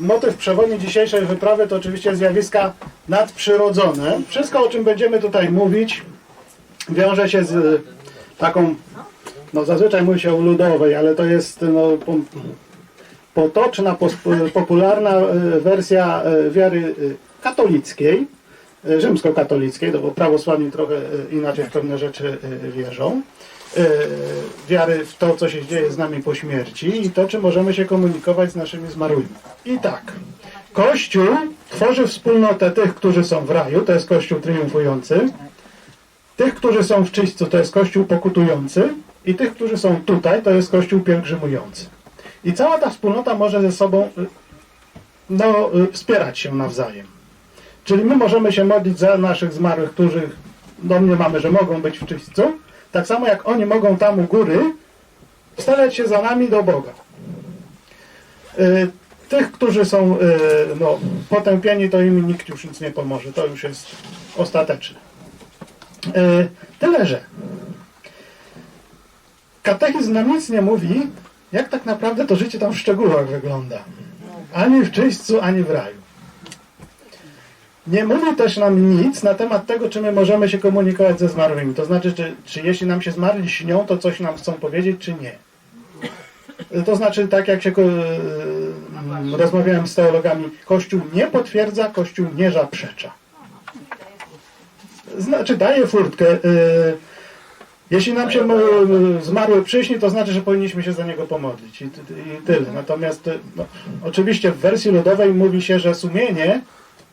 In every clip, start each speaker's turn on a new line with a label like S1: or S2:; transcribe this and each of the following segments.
S1: Motyw przewodni dzisiejszej wyprawy to oczywiście zjawiska nadprzyrodzone. Wszystko, o czym będziemy tutaj mówić, wiąże się z y, taką, no zazwyczaj mówi się o ludowej, ale to jest no, po, potoczna, pos- popularna y, wersja wiary katolickiej, rzymskokatolickiej, no bo prawosławni trochę inaczej w pewne rzeczy wierzą. Y, Wiary w to, co się dzieje z nami po śmierci i to, czy możemy się komunikować z naszymi zmarłymi. I tak, Kościół tworzy wspólnotę tych, którzy są w raju, to jest Kościół triumfujący, tych, którzy są w czyśćcu, to jest Kościół pokutujący i tych, którzy są tutaj, to jest Kościół pielgrzymujący. I cała ta wspólnota może ze sobą y, no, y, wspierać się nawzajem. Czyli my możemy się modlić za naszych zmarłych, których domniemamy, że mogą być w czyśćcu, tak samo jak oni mogą tam u góry starać się za nami do Boga. Y, Tych, którzy są y, no, potępieni, to im nikt już nic nie pomoże. To już jest ostateczne. Y, Tyle, że katechizm nam nic nie mówi, jak tak naprawdę to życie tam w szczegółach wygląda. Ani w czyśćcu, ani w raju. Nie mówi też nam nic na temat tego, czy my możemy się komunikować ze zmarłymi. To znaczy, czy, czy jeśli nam się zmarli śnią, to coś nam chcą powiedzieć, czy nie. To znaczy, tak jak się mm, rozmawiałem z teologami, Kościół nie potwierdza, Kościół nie zaprzecza. Znaczy, daje furtkę. y, Jeśli nam się y, zmarły przyśni, to znaczy, że powinniśmy się za niego pomodlić. I, ty- i tyle. Natomiast no, oczywiście w wersji ludowej mówi się, że sumienie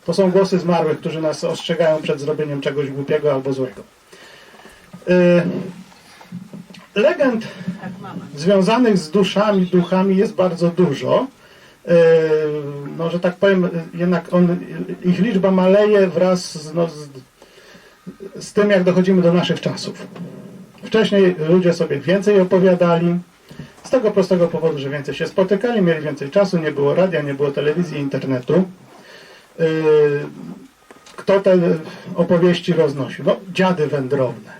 S1: to są głosy zmarłych, którzy nas ostrzegają przed zrobieniem czegoś głupiego albo złego. Y, Legend związanych z duszami, duchami jest bardzo dużo. Y, No, że tak powiem, jednak on, ich liczba maleje wraz z, no, z, z tym, jak dochodzimy do naszych czasów. Wcześniej ludzie sobie więcej opowiadali, z tego prostego powodu, że więcej się spotykali, mieli więcej czasu, nie było radia, nie było telewizji, internetu. Yy, Kto te opowieści roznosił? No, dziady wędrowne.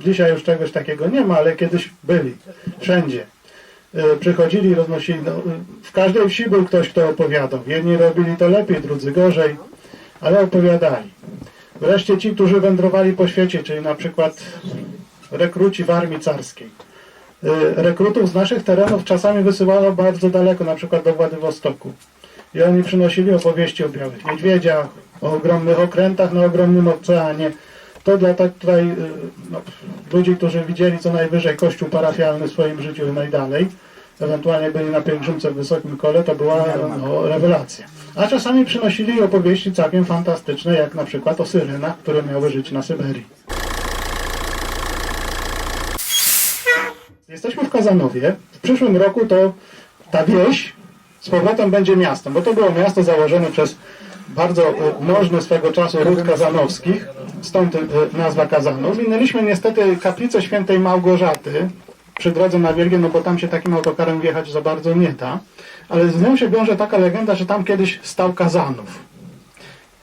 S1: Dzisiaj już czegoś takiego nie ma, ale kiedyś byli. Wszędzie. Yy, Przychodzili roznosili. No, w każdej wsi był ktoś, kto opowiadał. Jedni robili to lepiej, drudzy gorzej, ale opowiadali. Wreszcie ci, którzy wędrowali po świecie, czyli na przykład rekruci w armii carskiej. Y, Rekrutów z naszych terenów czasami wysyłano bardzo daleko, na przykład do Władywostoku. I oni przynosili opowieści o białych niedźwiedziach, o ogromnych okrętach na ogromnym oceanie. To dla tak tutaj y, no, ludzi, którzy widzieli co najwyżej kościół parafialny w swoim życiu najdalej, ewentualnie byli na pielgrzymce w Wysokim Kole, to była no, rewelacja. A czasami przynosili opowieści całkiem fantastyczne, jak na przykład o syrenach, które miały żyć na Syberii. Jesteśmy w Kazanowie. W przyszłym roku to ta wieś z powrotem będzie miastem, bo to było miasto założone przez bardzo e, możny swego czasu ród kazanowskich, stąd e, nazwa Kazanów. Minęliśmy niestety kaplicę świętej Małgorzaty przy drodze na Wielgie, no bo tam się takim autokarem wjechać za bardzo nie da, ale z nią się wiąże taka legenda, że tam kiedyś stał Kazanów.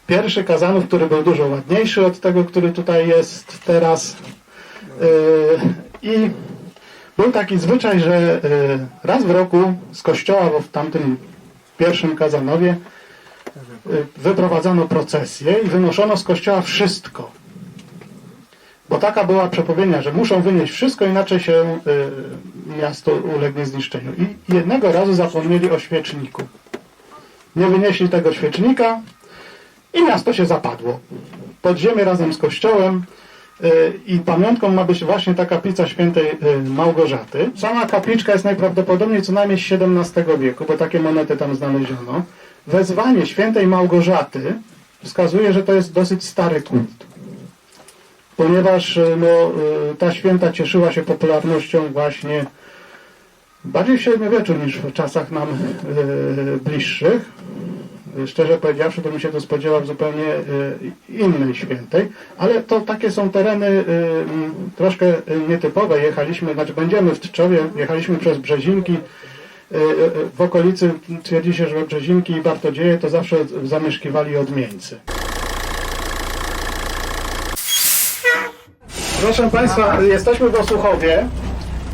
S1: Pierwszy Kazanów, który był dużo ładniejszy od tego, który tutaj jest teraz. Yy, I był taki zwyczaj, że y, raz w roku z kościoła, bo w tamtym pierwszym Kazanowie, y, wyprowadzano procesję i wynoszono z kościoła wszystko. Bo taka była przepowiednia, że muszą wynieść wszystko, inaczej się y, miasto ulegnie zniszczeniu. I jednego razu zapomnieli o świeczniku. Nie wynieśli tego świecznika i miasto się zapadło. Pod ziemię razem z kościołem i pamiątką ma być właśnie ta kaplica świętej y, Małgorzaty. Sama kapliczka jest najprawdopodobniej co najmniej z XVII wieku, bo takie monety tam znaleziono. Wezwanie świętej Małgorzaty wskazuje, że to jest dosyć stary kult. Ponieważ y, no, ta święta cieszyła się popularnością właśnie bardziej w średniowieczu niż w czasach nam bliższych. Szczerze powiedziawszy, to bym się to spodziewał zupełnie y, innej świętej, ale to takie są tereny y, mm, troszkę y, nietypowe. Jechaliśmy, znaczy będziemy w Tczowie, jechaliśmy przez Brzezinki. Y, y, W okolicy twierdzi się, że Brzezinki i Bartodzieje to zawsze zamieszkiwali odmieńcy. Proszę Państwa, jesteśmy w Osłuchowie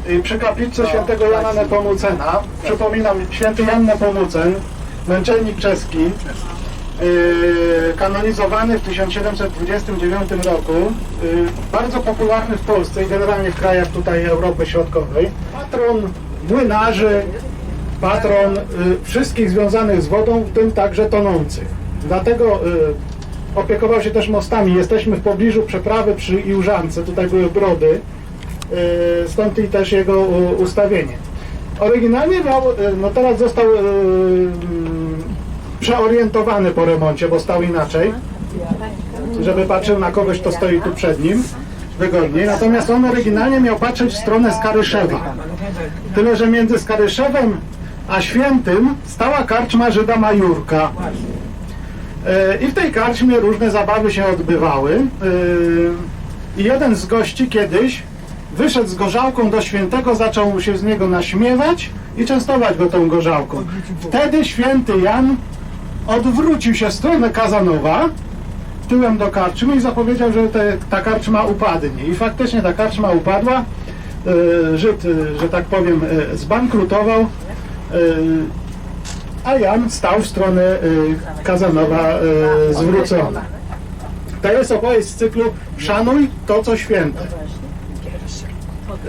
S1: y, przy kaplicy świętego Jana Nepomucena. Przypominam, święty Jan Nepomucen męczennik czeski, yy, kanonizowany w 1729 roku, yy, bardzo popularny w Polsce i generalnie w krajach tutaj Europy Środkowej. Patron młynarzy, patron y, wszystkich związanych z wodą, w tym także tonących. Dlatego y, opiekował się też mostami. Jesteśmy w pobliżu przeprawy przy Iłżance, tutaj były brody, y, stąd i też jego ustawienie. Oryginalnie miał, y, no teraz został y, mm, przeorientowany po remoncie, bo stał inaczej, żeby patrzył na kogoś, kto stoi tu przed nim wygodniej. Natomiast on oryginalnie miał patrzeć w stronę Skaryszewa. Tyle, że między Skaryszewem a Świętym stała karczma Żyda Majurka. E, I w tej karczmie różne zabawy się odbywały. E, I jeden z gości kiedyś wyszedł z gorzałką do świętego, zaczął się z niego naśmiewać i częstować go tą gorzałką. Wtedy święty Jan odwrócił się w stronę Kazanowa, tyłem do karczmy i zapowiedział, że te, ta karczma upadnie. I faktycznie ta karczma upadła. E, Żyd, e, że tak powiem, e, zbankrutował, a Jan stał w stronę Kazanowa zwrócony. To jest opowieść z cyklu Szanuj to, co święte.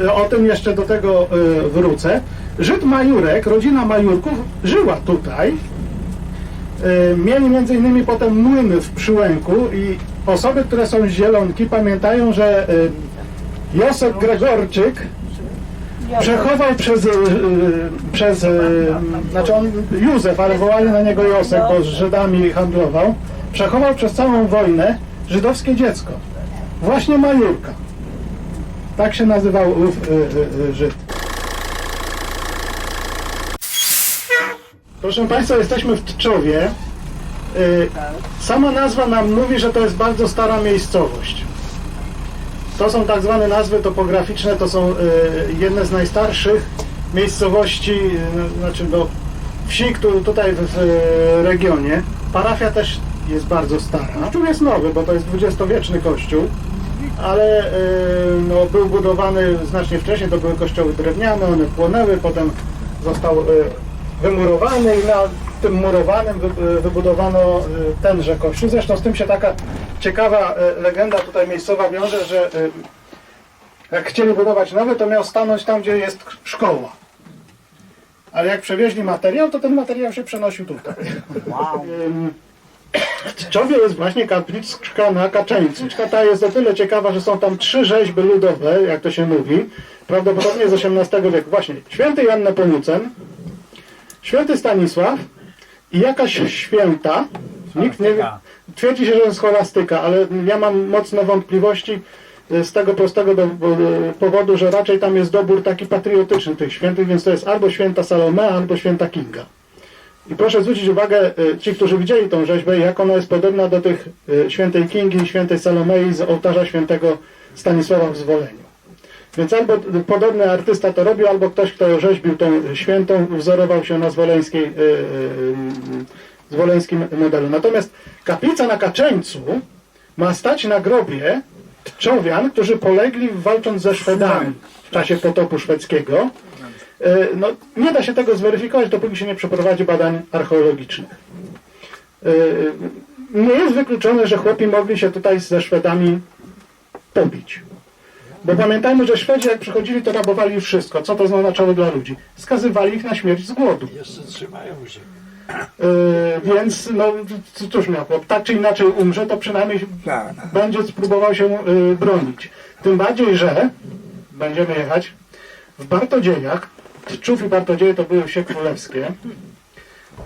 S1: E, O tym jeszcze do tego e, wrócę. Żyd Majurek, rodzina Majurków żyła tutaj. E, Mieli między innymi potem młyny w Przyłęku i osoby, które są z Zielonki pamiętają, że Josek Gregorczyk przechował przez, przez znaczy on Józef, ale wołali na niego Josek, bo z Żydami handlował, przechował przez całą wojnę żydowskie dziecko. Właśnie Majurka. Tak się nazywał ów e, e, e, Żyd. Proszę Państwa, jesteśmy w Tczowie. Y, Sama nazwa nam mówi, że to jest bardzo stara miejscowość. To są tak zwane nazwy topograficzne, to są y, jedne z najstarszych miejscowości, y, znaczy no, wsi, które tutaj w, y, regionie. Parafia też jest bardzo stara. Kościół jest nowy, bo to jest dwudziestowieczny kościół, ale y, no, był budowany znacznie wcześniej, to były kościoły drewniane, one płonęły, potem został y, wymurowany i na tym murowanym wy, wybudowano tenże kościół. Zresztą z tym się taka ciekawa legenda tutaj miejscowa wiąże, że jak chcieli budować nowy, to miał stanąć tam, gdzie jest szkoła. Ale jak przewieźli materiał, to ten materiał się przenosił tutaj. Ym, W Tczowie jest właśnie kapliczka na Kaczeńcu. Ta jest o tyle ciekawa, że są tam trzy rzeźby ludowe, jak to się mówi, prawdopodobnie z XVIII wieku. Właśnie święty Jan Nepomucen, święty Stanisław i jakaś święta, nikt nie wie, twierdzi się, że jest scholastyka, ale ja mam mocne wątpliwości y, z tego prostego do, y, powodu, że raczej tam jest dobór taki patriotyczny tych świętych, więc to jest albo święta Salome, albo święta Kinga. I proszę zwrócić uwagę, y, ci, którzy widzieli tą rzeźbę, jak ona jest podobna do tych y, świętej Kingi i świętej Salomei z ołtarza świętego Stanisława w Zwoleniu. Więc albo podobny artysta to robił, albo ktoś, kto rzeźbił tą świętą, wzorował się na zwoleńskiej, y, y, y, zwoleńskim modelu. Natomiast kaplica na Kaczeńcu ma stać na grobie Tczowian, którzy polegli walcząc ze Szwedami w czasie potopu szwedzkiego. E, No, nie da się tego zweryfikować, dopóki się nie przeprowadzi badań archeologicznych. E, Nie jest wykluczone, że chłopi mogli się tutaj ze Szwedami pobić. Bo pamiętajmy, że Szwedzi jak przychodzili, to rabowali wszystko. Co to oznaczało dla ludzi? Skazywali ich na śmierć z głodu.
S2: Jeszcze trzymają się.
S1: E, Więc, no, cóż miał chłop, tak czy inaczej umrze, to przynajmniej
S2: Tak.
S1: będzie spróbował się y, bronić. Tym bardziej, że będziemy jechać w Bartodziejach, Tczów i Bartodzieje to były wsie królewskie,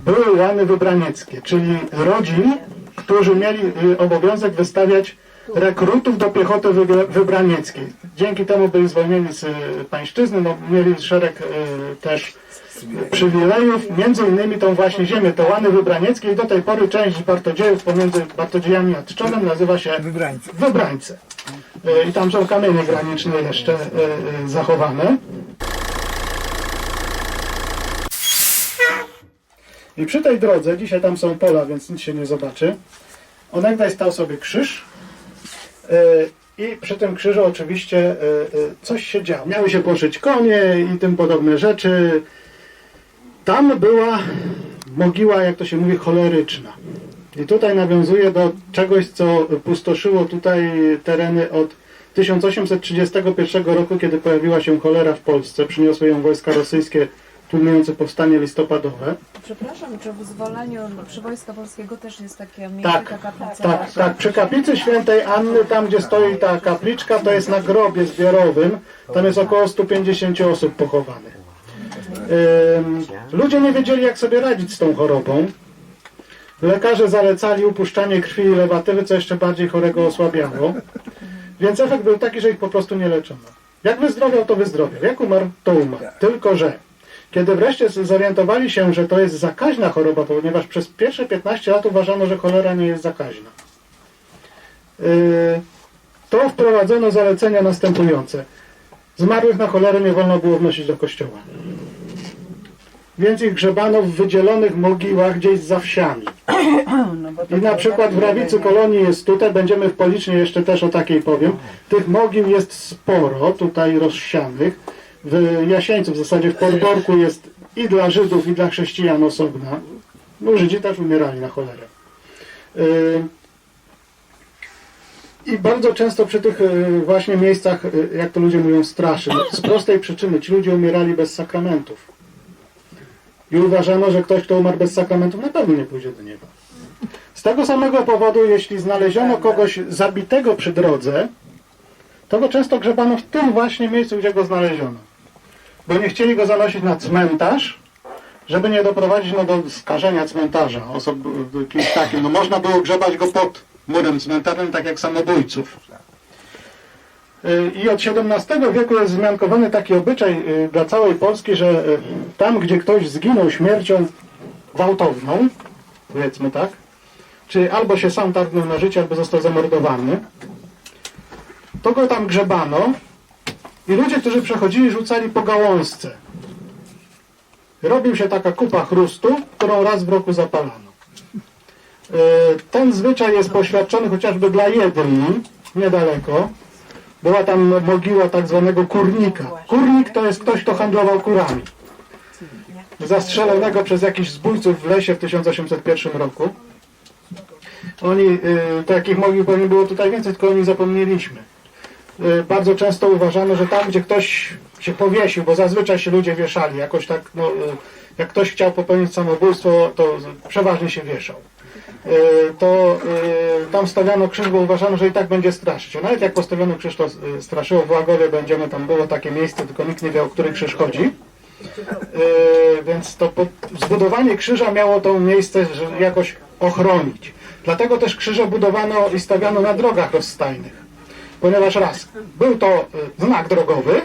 S1: były łany wybranieckie, czyli rodzin, którzy mieli y, obowiązek wystawiać rekrutów do piechoty wybranieckiej. Dzięki temu byli zwolnieni z y, pańszczyzny, no, mieli szereg y, też przywilejów, między innymi tą właśnie ziemię, to łany wybranieckie i do tej pory część Bartodziejów pomiędzy Bartodziejami a Tczowem nazywa się
S2: Wybrańcy.
S1: Wybrańce. Y, I tam są kamienie graniczne jeszcze y, y, zachowane. I przy tej drodze, dzisiaj tam są pola, więc nic się nie zobaczy, onegdaj stał sobie krzyż y, i przy tym krzyżu oczywiście y, y, coś się działo. Miały się poszyć konie i tym podobne rzeczy. Tam była mogiła, jak to się mówi, choleryczna. I tutaj nawiązuje do czegoś, co pustoszyło tutaj tereny od 1831 roku, kiedy pojawiła się cholera w Polsce. Przyniosły ją wojska rosyjskie tłumiące powstanie listopadowe.
S2: Przepraszam, czy w wyzwoleniu przy Wojska Polskiego też jest takie miejsce,
S1: Tak,
S2: taka kaplica?
S1: tak, tak. Przy kaplicy świętej Anny, tam gdzie stoi ta kapliczka, to jest na grobie zbiorowym. Tam jest około 150 osób pochowanych. Ludzie nie wiedzieli, jak sobie radzić z tą chorobą. Lekarze zalecali upuszczanie krwi i lewatywy, co jeszcze bardziej chorego osłabiało. Więc efekt był taki, że ich po prostu nie leczono. Jak wyzdrowiał, to wyzdrowiał. Jak umarł, to umarł. Tylko, że kiedy wreszcie zorientowali się, że to jest zakaźna choroba, ponieważ przez pierwsze 15 lat uważano, że cholera nie jest zakaźna, yy, to wprowadzono zalecenia następujące. Zmarłych na cholerę nie wolno było wnosić do kościoła. Więc ich grzebano w wydzielonych mogiłach gdzieś za wsiami. I na przykład w Rawicy Kolonii jest tutaj, będziemy w Policznie jeszcze też o takiej powiem. Tych mogił jest sporo tutaj rozsianych. W Jasieńcu, w zasadzie w Podborku jest i dla Żydów, i dla chrześcijan osobna. No Żydzi też umierali na cholerę. Yy, I bardzo często przy tych yy, właśnie miejscach, yy, jak to ludzie mówią, straszy. Z prostej przyczyny ci ludzie umierali bez sakramentów. I uważano, że ktoś, kto umarł bez sakramentów, na pewno nie pójdzie do nieba. Z tego samego powodu, jeśli znaleziono kogoś zabitego przy drodze, to go często grzebano w tym właśnie miejscu, gdzie go znaleziono. Bo nie chcieli go zanosić na cmentarz, żeby nie doprowadzić no, do skażenia cmentarza osob, kimś takim. No, można było grzebać go pod murem cmentarnym, tak jak samobójców. Y, I od XVII wieku jest wzmiankowany taki obyczaj y, dla całej Polski, że y, tam, gdzie ktoś zginął śmiercią gwałtowną, powiedzmy tak, czy albo się sam targnął na życie, albo został zamordowany, to go tam grzebano i ludzie, którzy przechodzili, rzucali po gałązce. Robił się taka kupa chrustu, którą raz w roku zapalano. Y, Ten zwyczaj jest poświadczony chociażby dla Jedli, niedaleko. Była tam mogiła tak zwanego kurnika. Kurnik to jest ktoś, kto handlował kurami. Zastrzelonego przez jakichś zbójców w lesie w 1801 roku. Oni, y, takich mogił pewnie było tutaj więcej, tylko o nich zapomnieliśmy. Y, bardzo często uważano, że tam, gdzie ktoś się powiesił, bo zazwyczaj się ludzie wieszali, jakoś tak, no, y, jak ktoś chciał popełnić samobójstwo, to przeważnie się wieszał. Y, To tam stawiano krzyż, bo uważano, że i tak będzie straszyć. Nawet jak postawiono krzyż, to straszyło. W Łagowie będziemy, tam było takie miejsce, tylko nikt nie wie, o który krzyż chodzi. Więc to zbudowanie krzyża miało to miejsce że jakoś ochronić. Dlatego też krzyże budowano i stawiano na drogach rozstajnych ponieważ raz, był to y, znak drogowy,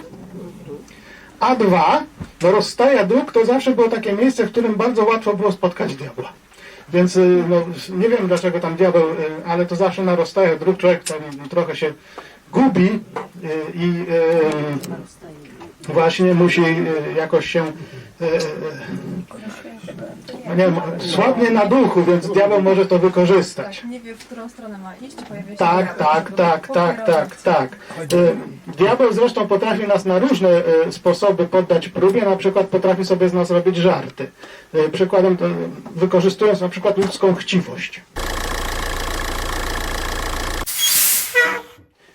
S1: a dwa, do rozstaja dróg to zawsze było takie miejsce, w którym bardzo łatwo było spotkać diabła. Więc y, no, nie wiem dlaczego tam diabeł, y, ale to zawsze na rozstajach dróg człowiek tam trochę się gubi i właśnie musi jakoś się no nie słabnie na duchu, więc diabeł może to wykorzystać.
S2: Nie wie, w którą stronę ma iść, pojawia się
S1: Tak, tak, tak, tak, tak, tak. Y, Diabeł zresztą potrafi nas na różne y, sposoby poddać próbie, na przykład potrafi sobie z nas robić żarty. Y, Przykładem, to, wykorzystując na przykład ludzką chciwość.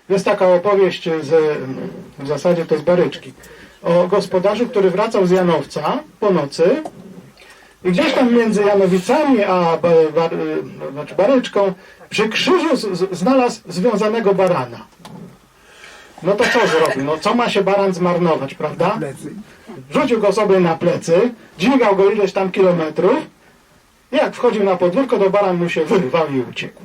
S1: Jest taka opowieść z, w zasadzie to z Baryczki, o gospodarzu, który wracał z Janowca po nocy i gdzieś tam między Janowicami a bar, y, znaczy Baryczką przy krzyżu z, znalazł związanego barana. No to co zrobił? No co ma się baran zmarnować, prawda? Rzucił go sobie na plecy, dźwigał go ileś tam kilometrów jak wchodził na podwórko, to baran mu się wyrwał i uciekł.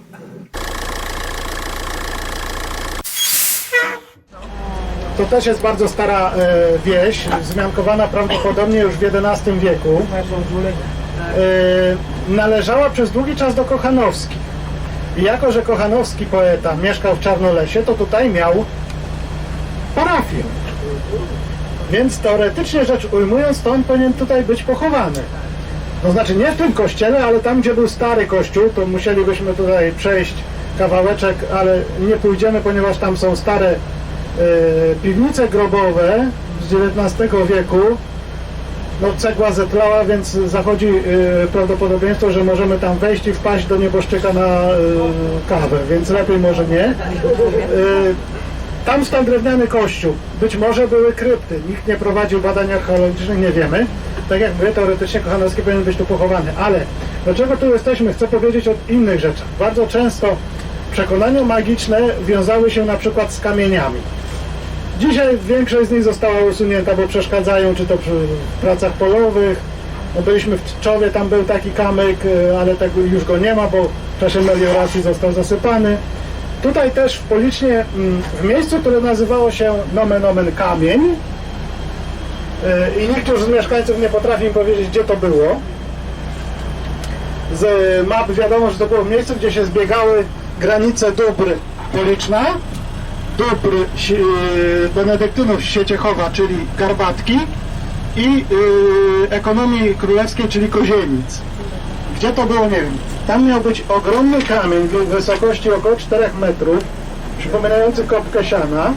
S1: To też jest bardzo stara e, wieś, wzmiankowana prawdopodobnie już w XI wieku. E, należała przez długi czas do Kochanowskich. I jako, że Kochanowski poeta mieszkał w Czarnolesie, to tutaj miał parafię. Więc teoretycznie rzecz ujmując, to on powinien tutaj być pochowany. To znaczy nie w tym kościele, ale tam, gdzie był stary kościół, to musielibyśmy tutaj przejść kawałeczek, ale nie pójdziemy, ponieważ tam są stare piwnice grobowe z XIX wieku no, cegła zetlała, więc zachodzi y, prawdopodobieństwo, że możemy tam wejść i wpaść do nieboszczyka na y, kawę, więc lepiej może nie. Tam stał drewniany kościół. Być może były krypty. Nikt nie prowadził badań archeologicznych, nie wiemy. Tak jak mówię, teoretycznie Kochanowski powinien być tu pochowany. Ale dlaczego tu jesteśmy? Chcę powiedzieć o innych rzeczach. Bardzo często przekonania magiczne wiązały się na przykład z kamieniami. Dzisiaj większość z nich została usunięta, bo przeszkadzają, czy to przy pracach polowych. No byliśmy w Tczowie, tam był taki kamyk, y, ale tego już go nie ma, bo w czasie melioracji został zasypany. Tutaj też w Policznie, mm, w miejscu, które nazywało się nomen omen Kamień y, i nikt już z mieszkańców nie potrafi mi powiedzieć, gdzie to było. Z map wiadomo, że to było miejsce, gdzie się zbiegały granice dóbr Policzna, dóbr y, benedyktynów Sieciechowa, czyli Garbatki i y, ekonomii królewskiej, czyli Kozienic. Gdzie to było, nie wiem. Tam miał być ogromny kamień w wysokości około 4 metrów, przypominający kopkę siana.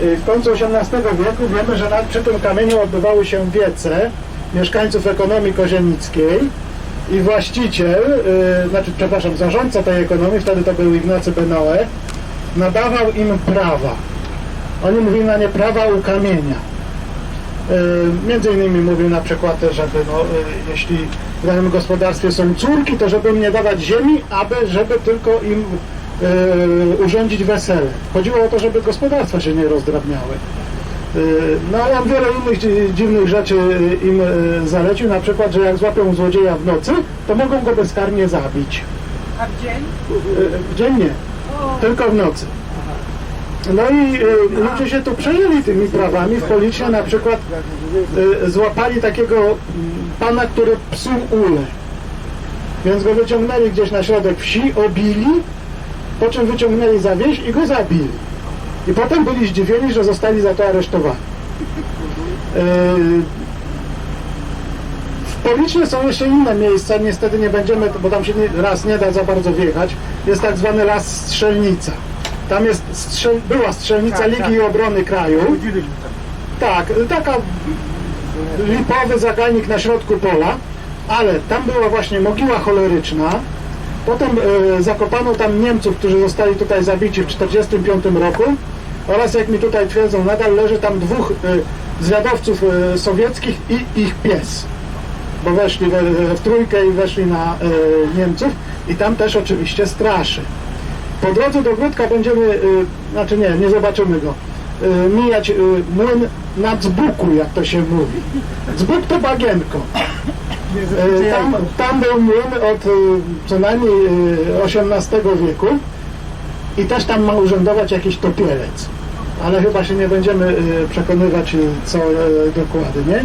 S1: Y, W końcu XVIII wieku wiemy, że nad, przy tym kamieniu odbywały się wiece mieszkańców ekonomii kozienickiej i właściciel, y, znaczy przepraszam, zarządca tej ekonomii, wtedy to był Ignacy Benoe, nadawał im prawa. Oni mówili na nie prawa u kamienia. Y, Między innymi mówił na przykład, żeby no, y, jeśli w danym gospodarstwie są córki, to żeby im nie dawać ziemi, aby żeby tylko im y, urządzić wesele. Chodziło o to, żeby gospodarstwa się nie rozdrabniały. No on wiele innych dzi- dziwnych rzeczy im zalecił, na przykład, że jak złapią złodzieja w nocy, to mogą go bezkarnie zabić.
S3: A w dzień?
S1: W dzień nie, tylko w nocy. No i y, ludzie się tu przejęli tymi prawami. W Policznie na przykład y, złapali takiego mm, pana, który psuł ule. Więc go wyciągnęli gdzieś na środek wsi, obili, po czym wyciągnęli za wieś i go zabili. I potem byli zdziwieni, że zostali za to aresztowani. Y, w Policznie są jeszcze inne miejsca, niestety nie będziemy, bo tam się nie, raz nie da za bardzo wjechać. Jest tak zwany las Strzelnica. Tam jest strzel, była strzelnica
S3: Tak,
S1: Ligi
S3: tak.
S1: Obrony Kraju. Tak, taka lipowy zagajnik na środku pola, ale tam była właśnie mogiła choleryczna. Potem e, zakopano tam Niemców, którzy zostali tutaj zabici w 1945 roku oraz jak mi tutaj twierdzą, nadal leży tam dwóch e, zwiadowców e, sowieckich i ich pies bo weszli we, w trójkę i weszli na e, Niemców i tam też oczywiście straszy. Po drodze do Gródka będziemy, e, znaczy nie, nie zobaczymy go, e, mijać e, młyn na Dzbuku, jak to się mówi. Dzbuk to bagienko. Tam, tam był młyn od e, co najmniej XVIII wieku i też tam ma urzędować jakiś topielec. Ale chyba się nie będziemy przekonywać, co e, dokładnie.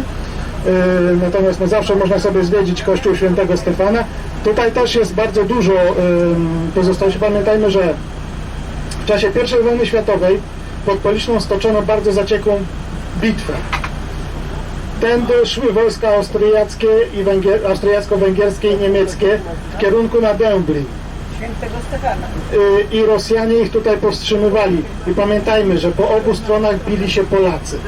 S1: E, Natomiast no, zawsze można sobie zwiedzić kościół świętego Stefana. Tutaj też jest bardzo dużo em, pozostałości. Pamiętajmy, że w czasie I wojny światowej pod Policzną stoczono bardzo zaciekłą bitwę. Tędy szły wojska austriackie i węgier, austriacko-węgierskie i niemieckie w kierunku na Dęblin.
S3: Świętego Stefana.
S1: Y, i Rosjanie ich tutaj powstrzymywali. I pamiętajmy, że po obu stronach bili się Polacy.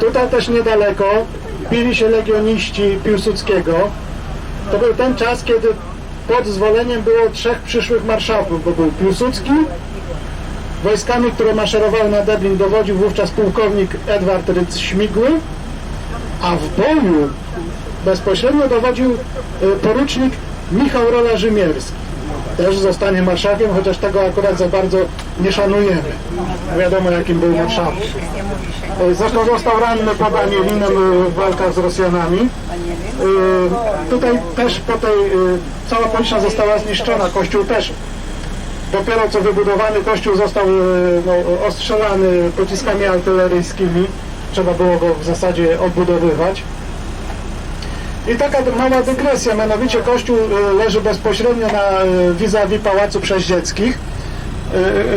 S1: Tutaj też niedaleko bili się legioniści Piłsudskiego. To był ten czas, kiedy pod zwoleniem było trzech przyszłych marszałków, bo był Piłsudski, wojskami, które maszerowały na Deblin dowodził wówczas pułkownik Edward Rydz-Śmigły, a w boju bezpośrednio dowodził y, porucznik Michał Rola Rzymierski. Też zostanie marszałkiem, chociaż tego akurat za bardzo nie szanujemy. Wiadomo jakim był
S3: się.
S1: Y, Zresztą został ranny pod Anielinem w walkach z Rosjanami. Y, Tutaj też po tej, y, cała Policzna została zniszczona, kościół też. Dopiero co wybudowany kościół został no, ostrzelany pociskami artyleryjskimi. Trzeba było go w zasadzie odbudowywać. I taka mała dygresja, mianowicie kościół y, leży bezpośrednio na y, vis-a-vis Pałacu Przeździeckich.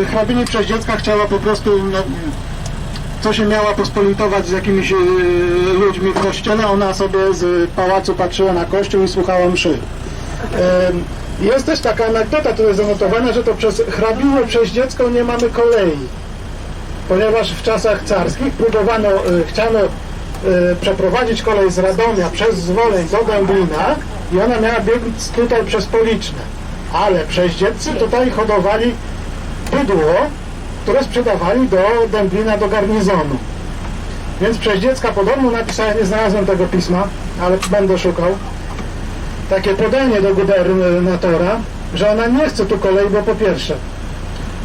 S1: Y, Hrabini Przeździecka chciała po prostu no, co się miała pospolitować z jakimiś ludźmi w kościele, ona sobie z pałacu patrzyła na kościół i słuchała mszy. Jest też taka anegdota tutaj zanotowana, że to przez hrabinę przez dziecko nie mamy kolei. Ponieważ w czasach carskich próbowano, chciano przeprowadzić kolej z Radomia przez Zwoleń do Dęblina i ona miała biec tutaj przez Policzne. Ale przeździeccy tutaj hodowali bydło, które sprzedawali do Dęblina, do garnizonu. Więc przeździecka podobno napisała, nie znalazłem tego pisma, ale będę szukał, takie podanie do gubernatora, że ona nie chce tu kolei, bo po pierwsze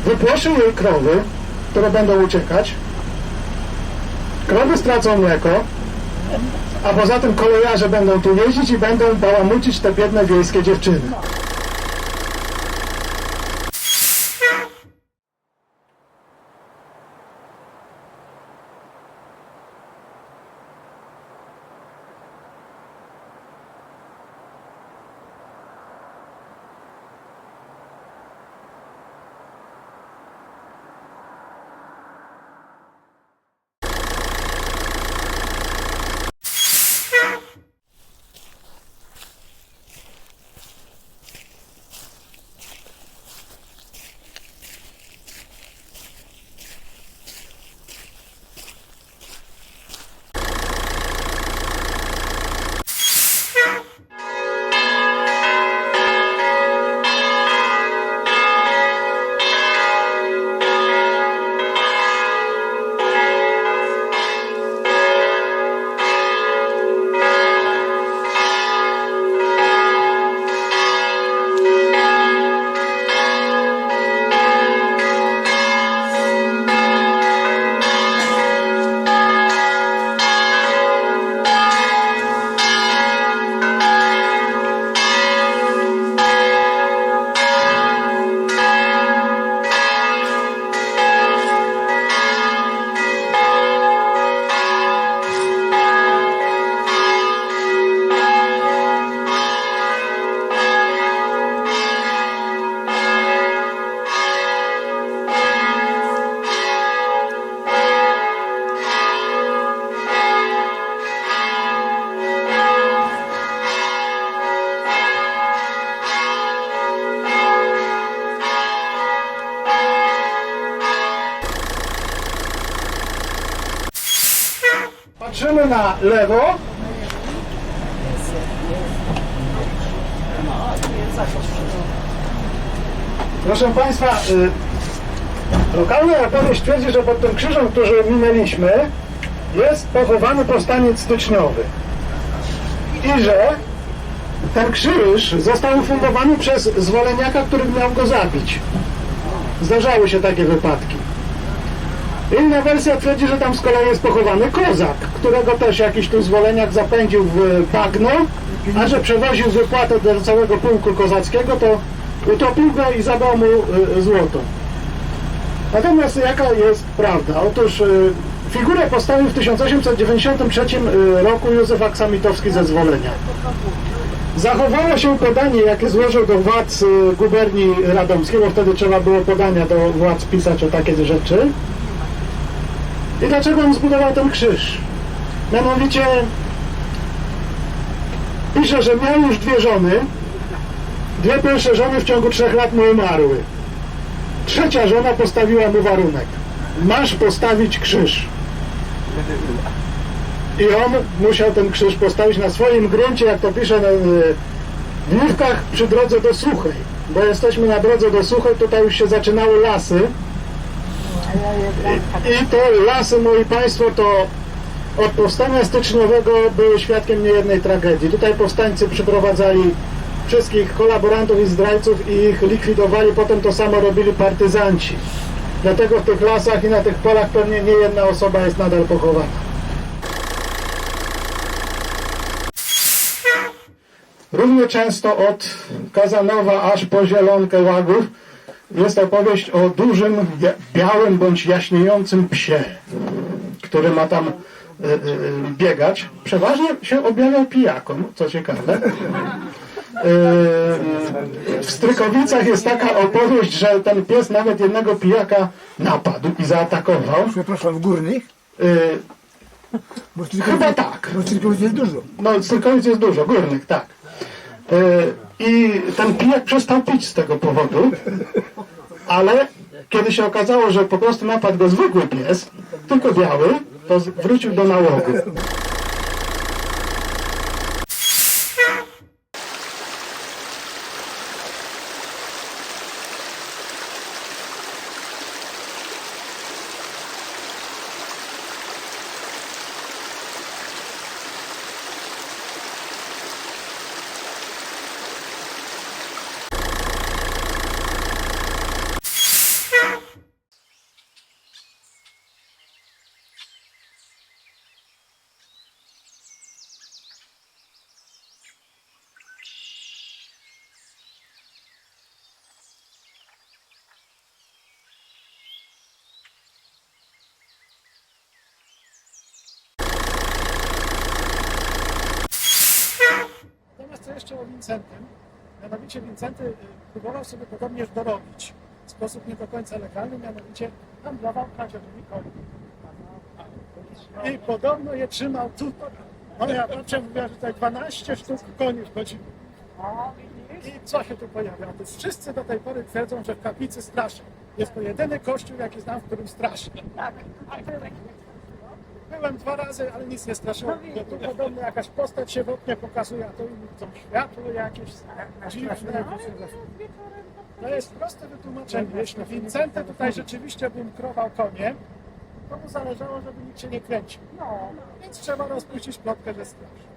S1: wypłoszy jej krowy, które będą uciekać, krowy stracą mleko, a poza tym kolejarze będą tu jeździć i będą bałamucić te biedne wiejskie dziewczyny. Lewo. Proszę Państwa, y, lokalna opowieść twierdzi, że pod tym krzyżem, który minęliśmy, jest pochowany powstaniec styczniowy. I że ten krzyż został ufundowany przez zwoleniaka, który miał go zabić. Zdarzały się takie wypadki. Inna wersja twierdzi, że tam z kolei jest pochowany kozak, którego też jakiś tu zwoleniak zapędził w bagno, a że przewoził wypłatę do całego pułku kozackiego, to utopił go i zabrał mu y, złoto. Natomiast jaka jest prawda? Otóż y, figurę postawił w 1893 y, roku Józef Aksamitowski ze zwolenia. Zachowało się podanie, jakie złożył do władz guberni radomskiej, bo wtedy trzeba było podania do władz pisać o takie rzeczy. I dlaczego on zbudował ten krzyż? Mianowicie pisze, że miał już dwie żony. Dwie pierwsze żony w ciągu trzech lat mu umarły. Trzecia żona postawiła mu warunek. Masz postawić krzyż. I on musiał ten krzyż postawić na swoim gruncie, jak to pisze na, w przy drodze do Suchej. Bo jesteśmy na drodze do Suchej, tutaj już się zaczynały lasy. I te lasy, moi Państwo, to od powstania styczniowego były świadkiem niejednej tragedii. Tutaj powstańcy przyprowadzali wszystkich kolaborantów i zdrajców i ich likwidowali. Potem to samo robili partyzanci. Dlatego w tych lasach i na tych polach pewnie nie jedna osoba jest nadal pochowana. Równie często od Kazanowa aż po Zielonkę Łagów jest opowieść o dużym, bia- białym bądź jaśniejącym psie, który ma tam e, e, biegać. Przeważnie się objawiał pijakom, co ciekawe. E, W Strykowicach jest taka opowieść, że ten pies nawet jednego pijaka napadł i zaatakował.
S4: Przepraszam, w górnych? Bo
S1: Chyba tak.
S4: Bo tylko jest dużo.
S1: No, Strykowic jest dużo, górnych, tak. I ten pijak przestał pić z tego powodu, ale kiedy się okazało, że po prostu napadł go zwykły pies, tylko biały, to wrócił do nałogu. Wincentem. Mianowicie Wincenty y, próbował sobie podobnież dorobić w sposób nie do końca legalny, mianowicie handlował kradzionymi koni. I podobno je trzymał tutaj. Moja babcia mówiła, że tutaj 12 sztuk koni wchodzi. I co się tu pojawia? Otóż wszyscy do tej pory twierdzą, że w kaplicy straszy. Jest to jedyny kościół, jaki znam, w którym straszy.
S3: Tak.
S1: Byłem dwa razy, ale nic nie straszyło. Bo tu podobno jakaś postać się w oknie pokazuje, a to widzą światło jakieś dziwne. To jest proste wytłumaczenie. Jeśli Wincenty tutaj rzeczywiście bunkrował konie, to mu zależało, żeby nikt się nie kręcił.
S3: No.
S1: Więc trzeba rozpuścić plotkę, że straszy.